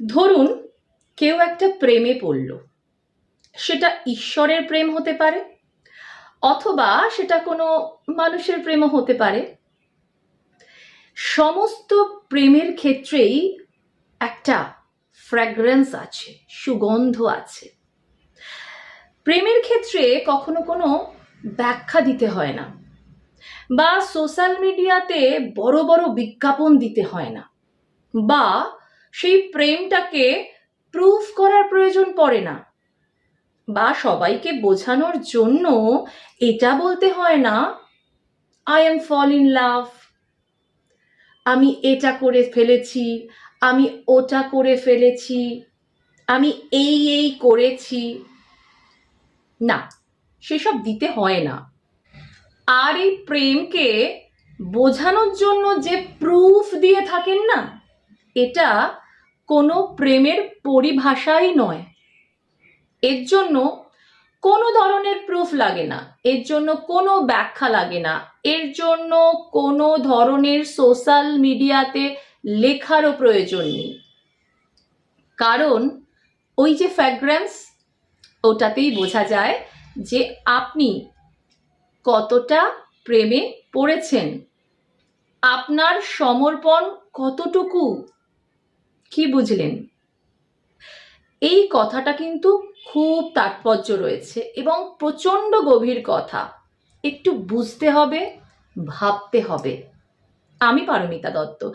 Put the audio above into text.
ধরুন, কেউ একটা প্রেমে পড়ল। সেটা ঈশ্বরের প্রেম হতে পারে, অথবা সেটা কোনো মানুষের প্রেমও হতে পারে। সমস্ত প্রেমের ক্ষেত্রেই একটা ফ্র্যাগ্রেন্স আছে, সুগন্ধ আছে। প্রেমের ক্ষেত্রে কখনো কোনো ব্যাখ্যা দিতে হয় না, বা সোশ্যাল মিডিয়াতে বড় বড় বিজ্ঞাপন দিতে হয় না, বা সেই প্রেমটাকে প্রুফ করার প্রয়োজন পড়ে না। বা সবাইকে বোঝানোর জন্য এটা বলতে হয় না I am fall in love আমি এটা করে ফেলেছি, আমি ওটা করে ফেলেছি, আমি এই এই করেছি। না, সেসব দিতে হয় না। আর এই প্রেমকে বোঝানোর জন্য যে প্রুফ দিয়ে থাকেন না এটা কোনো প্রেমের পরিভাষাই নয়। এর জন্য কোনো ধরনের প্রুফ লাগে না। এর জন্য কোনো ব্যাখ্যা লাগে না। এর জন্য কোনো ধরনের সোশ্যাল মিডিয়াতে লেখারও প্রয়োজন নেই। কারণ ওই যে ফ্র্যাগ্রেন্স ওটাতেই বোঝা যায় যে আপনি কতটা প্রেমে পড়েছেন। আপনার সমর্পণ কতটুকু কি বুঝলেন? এই কথাটা কিন্তু খুব তাৎপর্য রয়েছে এবং প্রচণ্ড গভীর কথা। একটু বুঝতে হবে, ভাবতে হবে। আমি পারমিতা দত্ত।